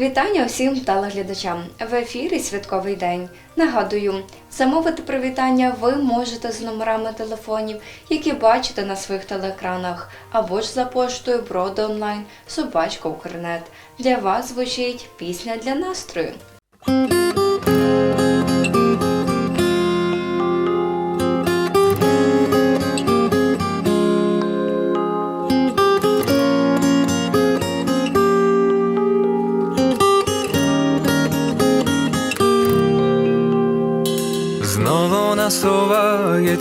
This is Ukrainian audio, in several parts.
Вітання усім телеглядачам. В ефірі святковий день. Нагадую, замовити привітання ви можете з номерами телефонів, які бачите на своїх телеекранах, або ж за поштою Броди онлайн собачка Укрнет. Для вас звучить пісня для настрою.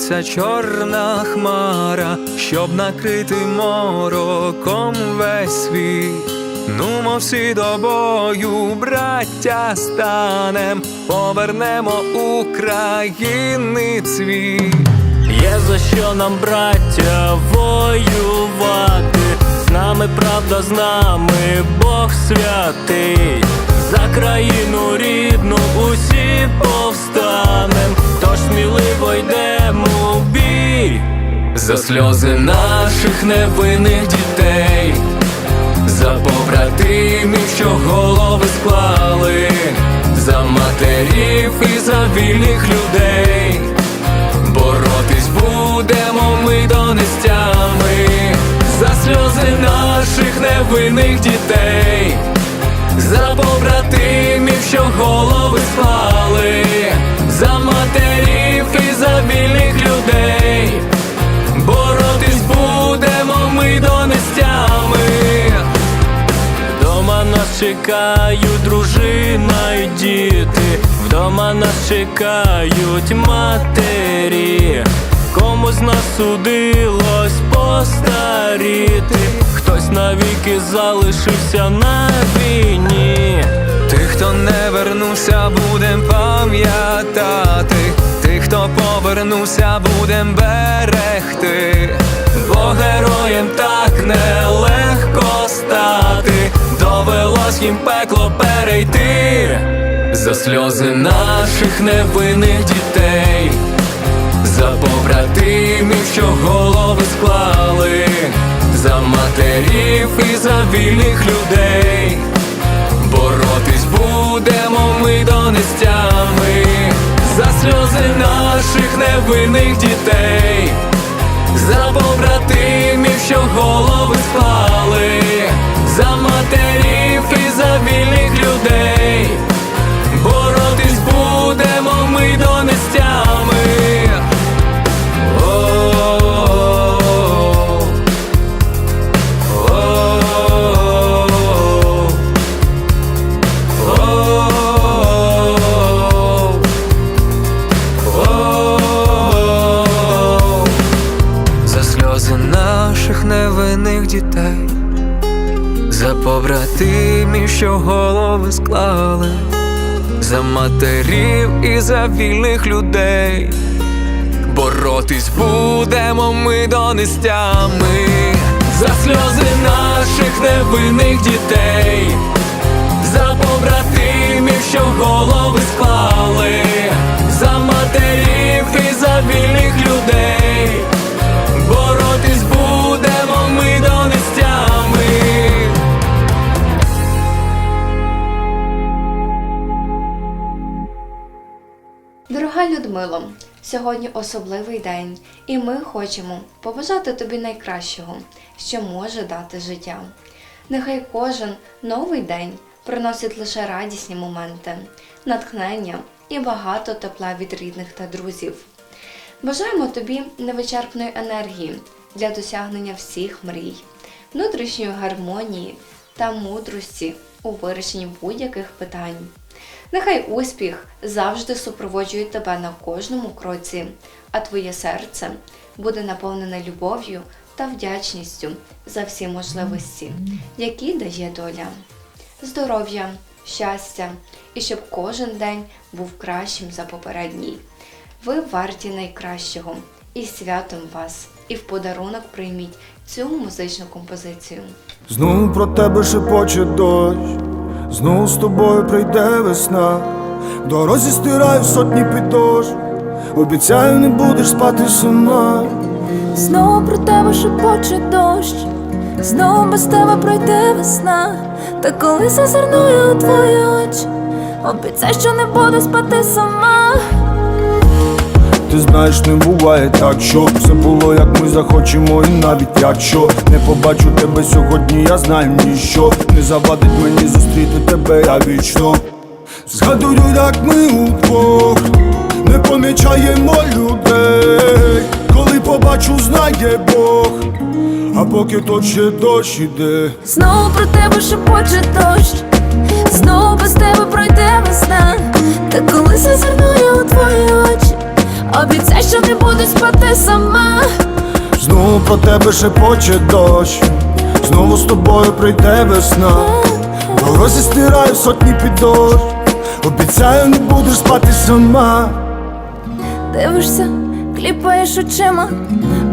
Насувається чорна хмара, щоб накрити мороком весь світ. Нумо всі до бою, браття станем, повернемо України цвіт. Є за що нам, браття, воювати. З нами правда, з нами Бог святий. За країну рідну усі повстанем, сміливо йдемо в бій. За сльози наших невинних дітей, за побратимів, що голови склали, за матерів і за вільних людей. Боротись будемо ми до нестями за сльози наших невинних дітей, за побратимів, що голови склали, за матерів і за вільних людей. Боротись будемо ми до нестями. Вдома нас чекають дружина і діти, вдома нас чекають матері, комусь нас судилось постаріти, хтось навіки залишився на війні. Тих, хто не вернувся, будем тих, хто повернувся, будем берегти, бо героєм так нелегко стати, довелось їм пекло перейти. За сльози наших невинних дітей, за побратимів, що голови склали, за матерів і за вільних людей. Наших невинних дітей, за побратимів, що голови спали, за матерів і за вільних людей. Що голови склали, за матерів і за вільних людей. Боротись будемо ми до нестями за сльози наших невинних дітей, за побратимів, що голови склали, за матерів і за вільних людей. Боротись будемо ми до Дорога Людмило, сьогодні особливий день, і ми хочемо побажати тобі найкращого, що може дати життя. Нехай кожен новий день приносить лише радісні моменти, натхнення і багато тепла від рідних та друзів. Бажаємо тобі невичерпної енергії для досягнення всіх мрій, внутрішньої гармонії та мудрості у вирішенні будь-яких питань. Нехай успіх завжди супроводжує тебе на кожному кроці, а твоє серце буде наповнене любов'ю та вдячністю за всі можливості, які дає доля. Здоров'я, щастя і щоб кожен день був кращим за попередній. Ви варті найкращого і святом вас, і в подарунок прийміть цю музичну композицію. Знову про тебе шепоче дощ, знову з тобою прийде весна. В дорозі стираю сотні підош, обіцяю, не будеш спати сама. Знову про тебе шепоче дощ, Знову без тебе пройде весна, та коли зазирну у твої очі, обіцяй, що не буду спати сама. Ти знаєш, не буває так, що все було, як ми захочемо, і навіть якщо не побачу тебе сьогодні, я знаю ніщо. Не завадить мені зустріти тебе, я вічно Згадую, як ми удвох не помічаємо людей, коли побачу, знає Бог, а поки то ще дощ іде. Знову про тебе шепоче дощ, знову без тебе пройде весна, та коли зазирну я у твої очі, обіцяй, що не буду спати сама. Знову про тебе шепоче дощ, знову з тобою прийде весна. Дорозі стираю сотні піддощ, обіцяю, не будеш спати сама. Дивишся, кліпаєш очима,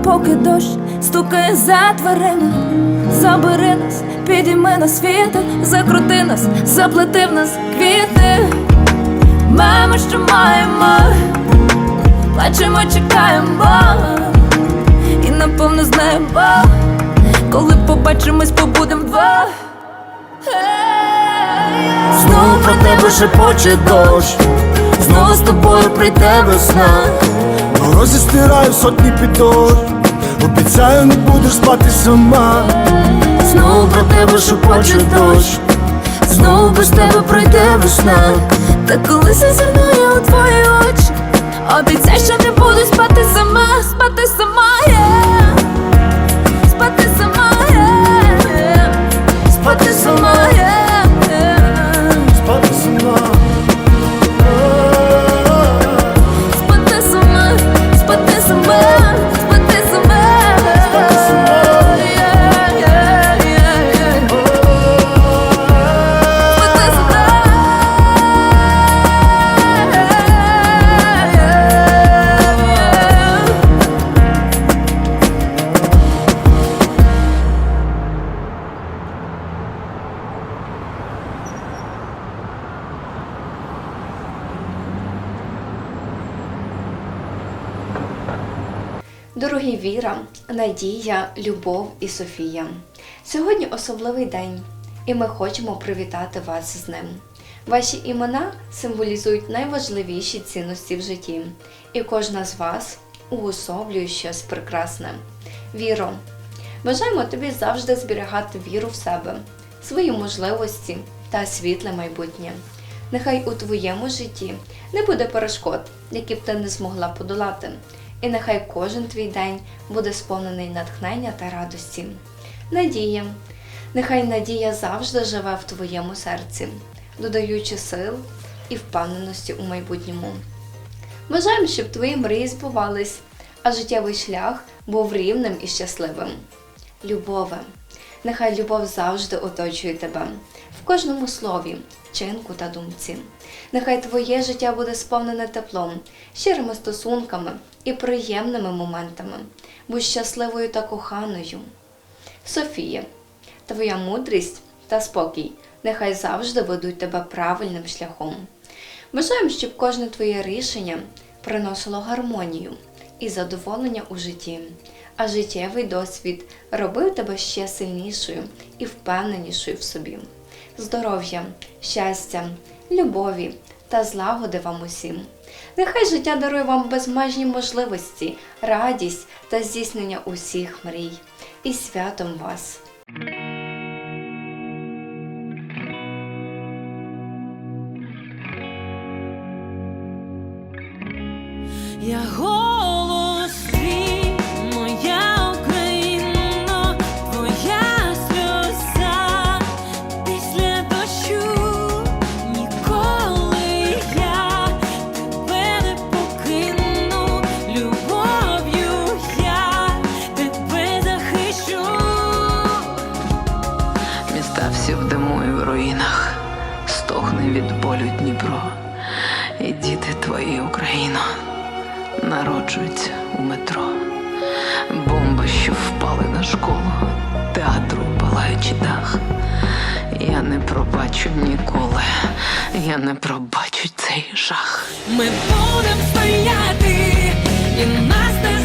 поки дощ стукає за дверима. Забери нас, підійми нас вітер, закрути нас, заплети в нас квіти. Маємо, що маємо, плачемо, чекаємо, і напевно знаємо, коли побачимось, побудем вдвох. Знову про тебе шепоче дощ, знову з тобою прийде весна. Дорозі стираю сотні піддощ, обіцяю, не будеш спати сама. Знову про тебе шепоче дощ, Знову без тебе пройде весна. Та коли зазирну я у твої очі Обіцяй, що не буду спати сама, Надія, Любов і Софія. Сьогодні особливий день, і ми хочемо привітати вас з ним. Ваші імена символізують найважливіші цінності в житті, і кожна з вас уособлює щось прекрасне. Віро, бажаємо тобі завжди зберігати віру в себе, свої можливості та світле майбутнє. Нехай у твоєму житті не буде перешкод, які б ти не змогла подолати. І нехай кожен твій день буде сповнений натхнення та радості. Надія. Нехай надія завжди живе в твоєму серці, додаючи сил і впевненості у майбутньому. Бажаємо, щоб твої мрії збувались, а життєвий шлях був рівним і щасливим. Любове. Нехай любов завжди оточує тебе в кожному слові, вчинку та думці. Нехай твоє життя буде сповнене теплом, щирими стосунками і приємними моментами. Будь щасливою та коханою. Софія, твоя мудрість та спокій нехай завжди ведуть тебе правильним шляхом. Бажаємо, щоб кожне твоє рішення приносило гармонію і задоволення у житті, а життєвий досвід робив тебе ще сильнішою і впевненішою в собі. Здоров'я, щастя, любові та злагоди вам усім. Нехай життя дарує вам безмежні можливості, радість та здійснення усіх мрій. І святом вас! Від болю Дніпро, і діти твої, Україно, народжуються у метро. Бомби, що впали на школу, театру палаючи дах. Я не пробачу ніколи, я не пробачу цей жах. Ми будем стояти, і нас не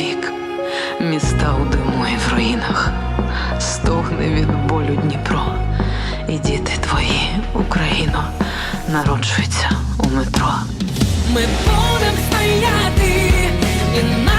повік. Міста у диму і в руїнах. Стогне від болю Дніпро. І діти твої, Україно, народжуються у метро. Ми будемо стояти, і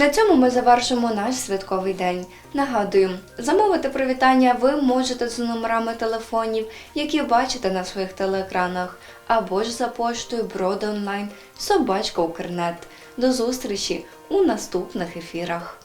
На цьому ми завершимо наш святковий день. Нагадую, замовити привітання ви можете за номерами телефонів, які бачите на своїх телеекранах, або ж за поштою Броди онлайн собачка Укрнет. До зустрічі у наступних ефірах.